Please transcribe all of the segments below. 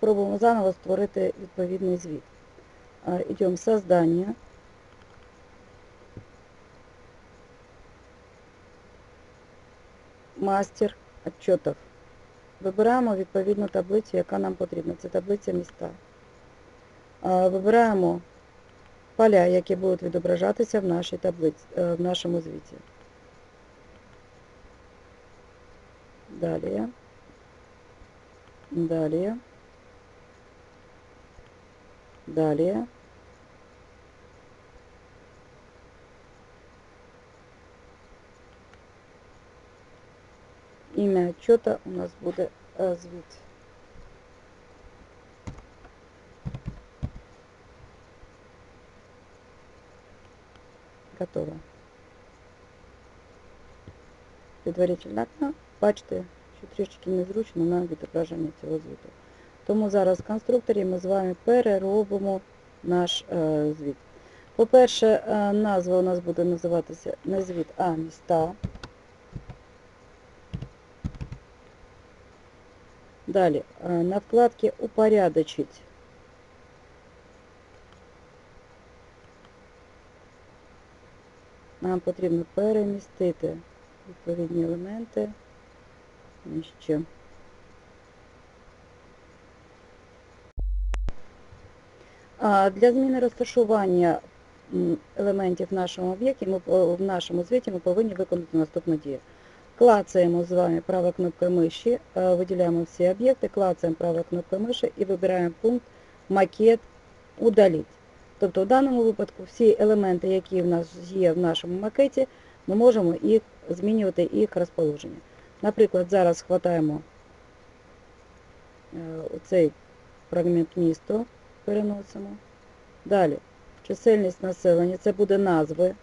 пробуємо заново створити відповідний звіт. Йдемо в создання. Мастер отчетів. Вибираємо відповідну таблицю, яка нам потрібна. Це таблиця міста. Вибираємо поля, які будуть відображатися в нашій таблиці, е, в нашому звіті. Далі. Далі. Далі. Ім'я отчета у нас буде е, звіт. Готово. Предварительно окно. Бачите, що трішки незручно на відображення цього звіту. Тому зараз в конструкторі ми з вами переробимо наш е, звіт. По-перше, е, назва у нас буде називатися не звіт, а міста. Далі, е, на вкладці Упорядочить. Нам потрібно перемістити відповідні елементи нижче. А, Для зміни розташування елементів в нашому об'єкті в нашому звіті ми повинні виконати наступну дію. Клацаємо з вами правою кнопкою миші, е, виділяємо всі об'єкти, клацаємо правою кнопкою миші і вибираємо пункт Макет удаліть. Тобто в даному випадку всі елементи, які в нас є в нашому макеті, ми можемо їх змінювати їх розположення. Наприклад, зараз хватаємо е, оцей фрагмент місто, переносимо. Далі, чисельність населення, це буде назви.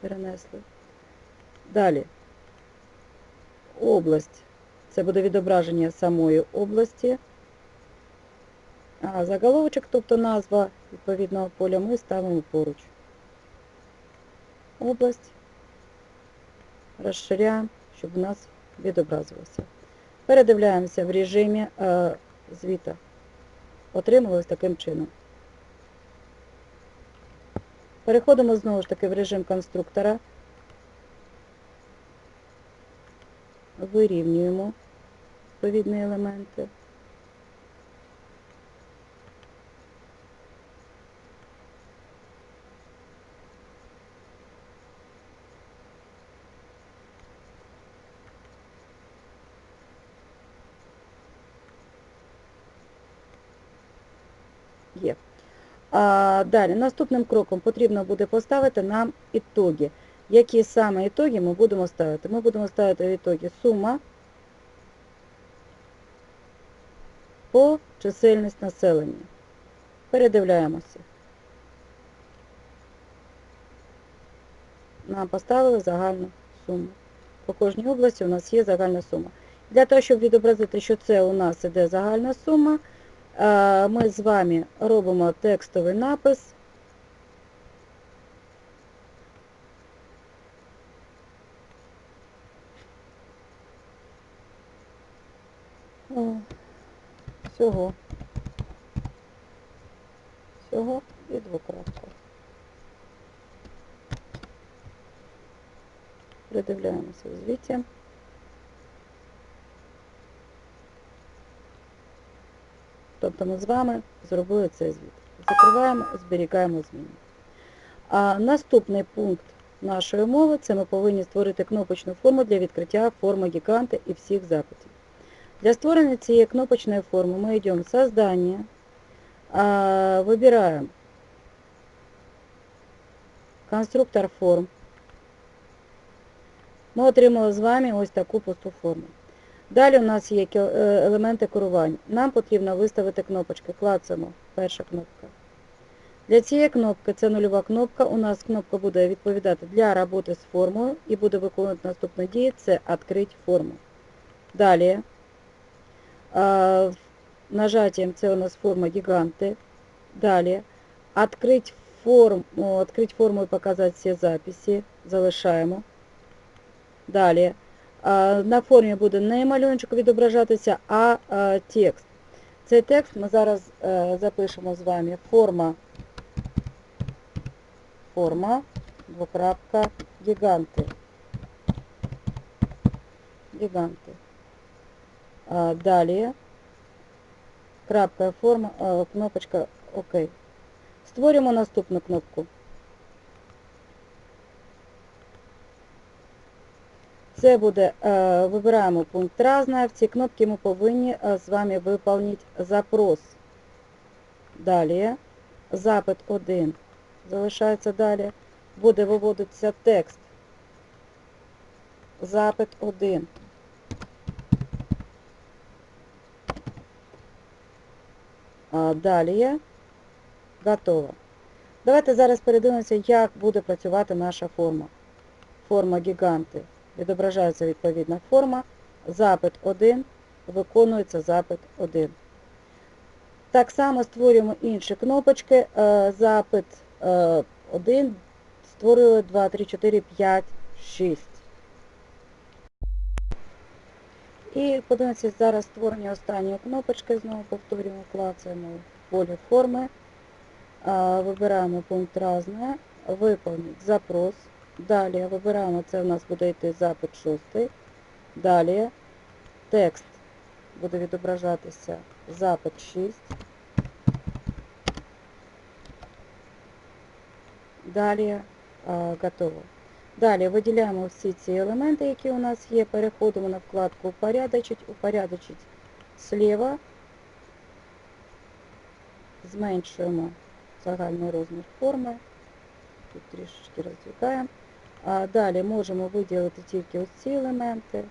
Перенесли. Далі. Область. Це буде відображення самої області. А заголовочок, тобто назва відповідного поля, ми ставимо поруч. Область. Розширяємо, щоб у нас відобразилося. Передивляємося в режимі е, звіта. Отрималось таким чином. Переходимо знову ж таки в режим конструктора. Вирівнюємо відповідні елементи. Є. А, далі, наступним кроком потрібно буде поставити нам ітоги. Які саме ітоги ми будемо ставити? Ми будемо ставити ітоги сума по чисельність населення. Передивляємося. Нам поставили загальну суму. По кожній області у нас є загальна сума. Для того, щоб відобразити, що це у нас іде загальна сума, ми з вами робимо текстовий напис. Всього. Всього і двокрапка. Придивляємося в звіті. Тобто ми з вами зробили цей звіт. Закриваємо, зберігаємо зміни. А наступний пункт нашої мови це ми повинні створити кнопочну форму для відкриття форми гіганти і всіх запитів. Для створення цієї кнопочної форми ми йдемо в создання, вибираємо конструктор форм. Ми отримали з вами ось таку пусту форму. Далі у нас є е, елементи керування. Нам потрібно виставити кнопочки. Клацаємо. Перша кнопка. Для цієї кнопки, це нульова кнопка, у нас кнопка буде відповідати для роботи з формою і буде виконувати наступні дії, це «Открить форму». Далі, нажатием, це у нас форма гіганти. Далі, «Открыть форму», «Открыть форму і показати всі записи», залишаємо. Далі, На формі буде не малюнчик відображатися, а а, текст. Цей текст ми зараз е, запишемо з вами форма, форма, двокрапка, гіганти. Гіганти. Далі крапка форма, кнопочка ОК. Створюємо наступну кнопку. Це буде, е, вибираємо пункт разне. В цій кнопці ми повинні е, з вами виповнити запрос. Далі, запит 1 залишається далі. Буде виводитися текст. Запит 1. Далі готово. Давайте зараз передивимося, як буде працювати наша форма. Форма гіганти. Відображається відповідна форма. Запит 1. Виконується запит 1. Так само створюємо інші кнопочки. Е, Запит 1. Створили 2, 3, 4, 5, 6. І подивимося зараз створення останньої кнопочки. Знову повторюємо, клацаємо в полі форми. Вибираємо пункт разне, виповнити запрос. Далі вибираємо, це у нас буде йти запит 6. Далі текст буде відображатися запит 6. Далі а, готово. Далі виділяємо всі ці елементи, які у нас є, переходимо на вкладку «Упорядочить», «Упорядочить» зліва, зменшуємо загальний розмір форми, тут трішечки роздвигаємо. А далі можемо виділити тільки ось ці елементи.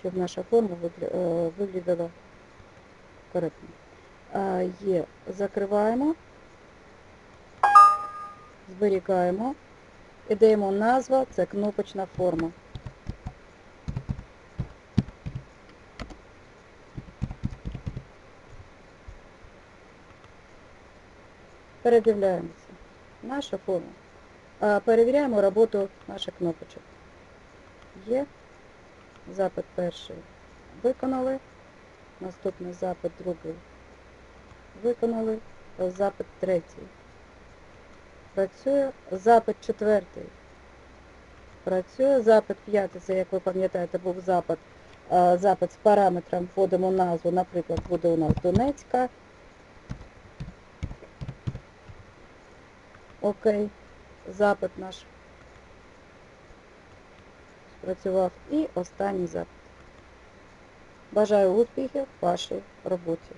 Щоб наша форма е, виглядала коректно. Є, закриваємо, зберігаємо і даємо назва, це кнопочна форма. Передивляємося. Форма. А, Перевіряємо роботу наших кнопочок. Є. Запит перший виконали. Наступний запит другий виконали. Запит третій. Працює. Запит четвертий. Працює. Запит п'ятий, це, як ви пам'ятаєте, був запит. Запит з параметром вводимо назву, наприклад, буде у нас Донецька. Окей. Запит наш спрацював. І останній запит. Бажаю успіхів в вашій роботі.